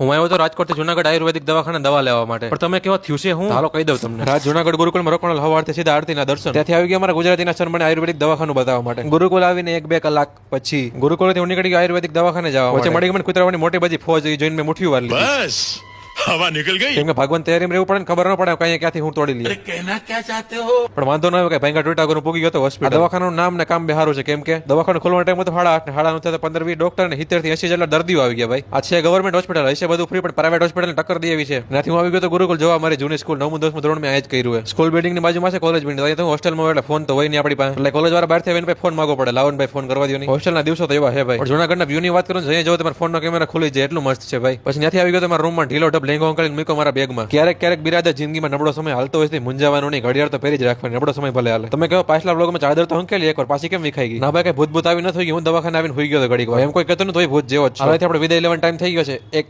હું આવ્યો તો રાજકોટ જુનાગઢ આયુર્વેદિક દવાખાને દવા લેવા માટે. પણ તમે કેવા થયું છે હું? હાલો કહી દઉં તમને. રાજ જુનાગઢ ગુરુકુળમાં રોકાણ હવારથી સીધા આરતીના દર્શન. ત્યાંથી આવી ગયા અમારા ગુજરાતીના સર મને આયુર્વેદિક દવાખાનું બતાવવા માટે. ગુરુકુળ આવીને એક બે કલાક પછી ગુરુકુળથી હું નીકળી ગયો આયુર્વેદિક દવાખાને જવા વચ્ચે મળી ગમે કુતરાવાની મોટી બધી ફોજ જોઈને મેં મુઠ્ઠી વાર લીધી હવા નીકળ ગઈ? કેમ ભગવાન તૈયારીમાં રહેવું પડે ને ખબર ન પડે કઈ ક્યાંથી હું તોડી લઈએ. કહેના ક્યાં ચાહતે હો? પણ વાંધો ન આવે કે ભયંકર ટૂટા ગુરુ પૂગી ગયો તો હોસ્પિટલ દવાખાનું નામ ને કામ બિહારું છે. કેમ કે દવાખાનું ખોલવાનો ટાઈમ હતો હાડા આઠ હાડા નું પંદર વીસ ડોક્ટર ને સિત્તેરથી એસી જેટલા દર્દીઓ આવી ગયા ભાઈ. આ છે ગવર્મેન્ટ હોસ્પિટલ હશે બધું ફ્રી પણ પ્રાઇવેટ હોસ્પિટલ ટક્કર દે આવી છે. નથી હું આવી ગયો તો ગુરુકુલ જોવા મારી જૂની સ્કૂલ નવમું દસમું ધોરણ મેં આ જ કર્યું છે. સ્કૂલ બિલ્ડિંગની બાજુમાં છે કોલેજ બિલ્ડિંગ અહીંયા હોસ્ટેલમાં એટલે ફોન તો હોય નહીં આપણી પાસે. એટલે કોલેજ વાળા બહાર થઈને ફોન માગવો પડે. લાવન ભાઈ ફોન કરવા દો નહીં. હોસ્ટેલના દિવસો તો એવા છે ભાઈ. જુનાગઢના વ્યૂ ની વાત કરું જઈએ જો તમારે ફોનનો કેમેરા ખુલી જાય. એટલું મસ્ત છે ભાઈ. પછી ત્યાંથી આવી ગયો તમારા રૂમમાં ઢીલો ઢબ લેંગો અંકલીને મૂકો મારા બેગમાં. ક્યારેક ક્યારેક બિરાદર જિંદગીમાં નબળો સમય હાલતો હોય છે નહીં. ઘડિયાળ તો પહેરી જ રાખવાની, નબળો સમય ભલે હાલે. તમે કહો, પાછલા બ્લોગમાં ચાદર તો હંકેલી, એકવાર પાછી કેમ વિખાઈ ગઈ? ના ભાઈ, કઈ ભૂત ભૂત આવી ન થઈ ગઈ હું દવાખાને આવીને હોઈ ગયો તો ઘડીક એમ કોઈ કહેતું નથી ભૂત જેવો જ હવે આપણે વિદાય લેવાનો ટાઈમ થઈ ગયો છે. એક